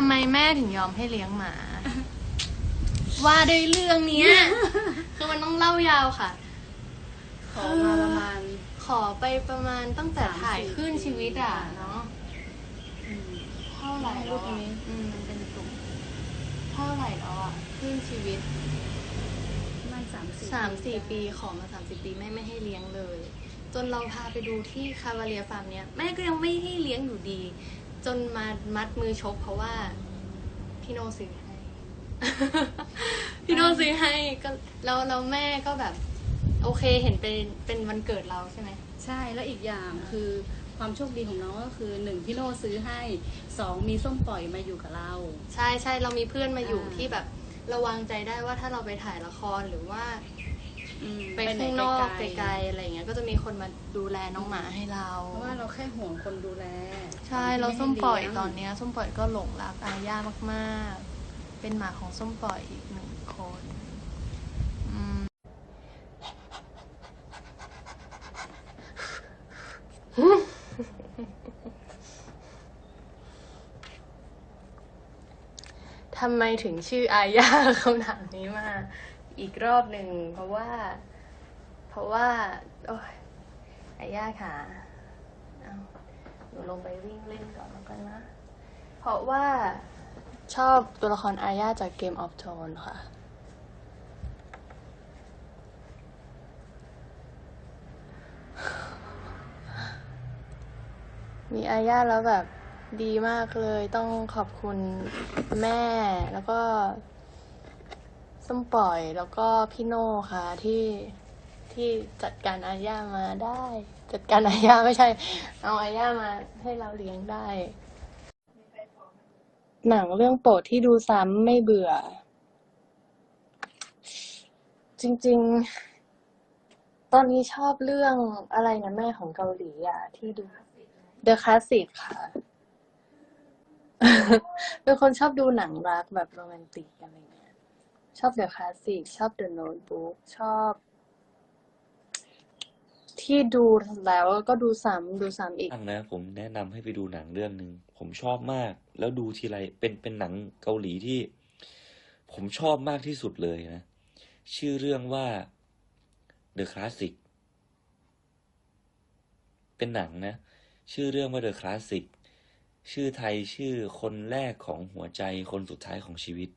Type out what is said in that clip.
ำไมแม่ถึงยอมให้เลี้ยงหมา ว่าด้วยเรื่องเนี้ย คือมันต้องเล่ายาวค่ะ ขอมาประมาณ ขอไปประมาณตั้งแต่สามถ่ายสี่ขึ้นชีวิตอะปีเนาะอืมเท่าไหร่แล้วรูปอะนี้อืมมันเป็นกลุ่มเท่าไหร่แล้วอะขึ้นชีวิตประมันสามสี่สามสี่ปีขอมาสามสี่ปีแม่ไม่ให้เลี้ยงเลย จนเราพาไปดูที่คาวาเลียฟาร์มเนี้ยแม่ก็ยังไม่ให้เลี้ยงอยู่ดี จนมามัดมือชกเพราะว่า พี่โนซื้อให้ พี่โนซื้อให้ก็แล้วแล้วแม่ก็แบบ โอเคเห็นเป็นเป็นวันเกิดเราใช่ไหมใช่แล้วอีกอย่างคือความโชคดีของน้องก็คือหนึ่งพี่โน่ซื้อให้สองมีส้มปล่อยมาอยู่กับเรา ใช่ใช่เรามีเพื่อนมาอยู่อ่าที่แบบระวังใจได้ว่าถ้าเราไปถ่ายละครหรือว่า อืมไปหข้างนอกๆไกลๆอะไรอย่างเงี้ยก็จะมีคนมาดูแลน้องหมาให้เรา เพราะว่าเราแค่ห่วงคนดูแลใช่ที่เราไให้ส้มปล่อยเลี้งตอนเนี้ยส้มปล่อยก็หลงรักอาญามากๆ เป็นหมาของส้มปล่อยอีกหนึ่งคนอืมทำไมถึงชื่ออาญาคำถามนี้มา อีกรอบหนึ่งเพราะว่า เพราะว่า โอ้ยอาญาค่ะเอาหนูลงไปวิ่งเล่นก่อนแล้วกันนะ เพราะว่าชอบตัวละครอาญาจากเกมออฟโทนค่ะมีอาญาแล้วแบบดีมากเลยต้องขอบคุณแม่แล้วก็ ส้มปล่อยแล้วก็พี่โน่ค่ะที่ที่จัดการอาญามาได้ จัดการอาญาไม่ใช่ เอาอาญามาให้เราเลี้ยงได้ หนังเรื่องโปรดที่ดูซ้ำไม่เบื่อ จริง ๆ ตอนนี้ชอบเรื่องอะไรนะแม่ของเกาหลีอะ ที่ดู The Classic ค่ะ เป็นคนชอบดูหนังรักแบบโรแมนติกอะไรเงี้ย ชอบ The Classic ชอบ The Notebook ชอบ ที่ดูแล้วก็ดูซ้ำดูซ้ำอีก อังนะผมแนะนำให้ไปดูหนังเรื่องหนึ่งผมชอบมาก แล้วดูทีไรเป็นเป็นหนังเกาหลีที่ ผมชอบมากที่สุดเลยนะ ชื่อเรื่องว่า The Classic เป็นหนังนะ ชื่อเรื่องว่า The Classic ชื่อไทยชื่อคนแรกของหัวใจคนสุดท้ายของชีวิต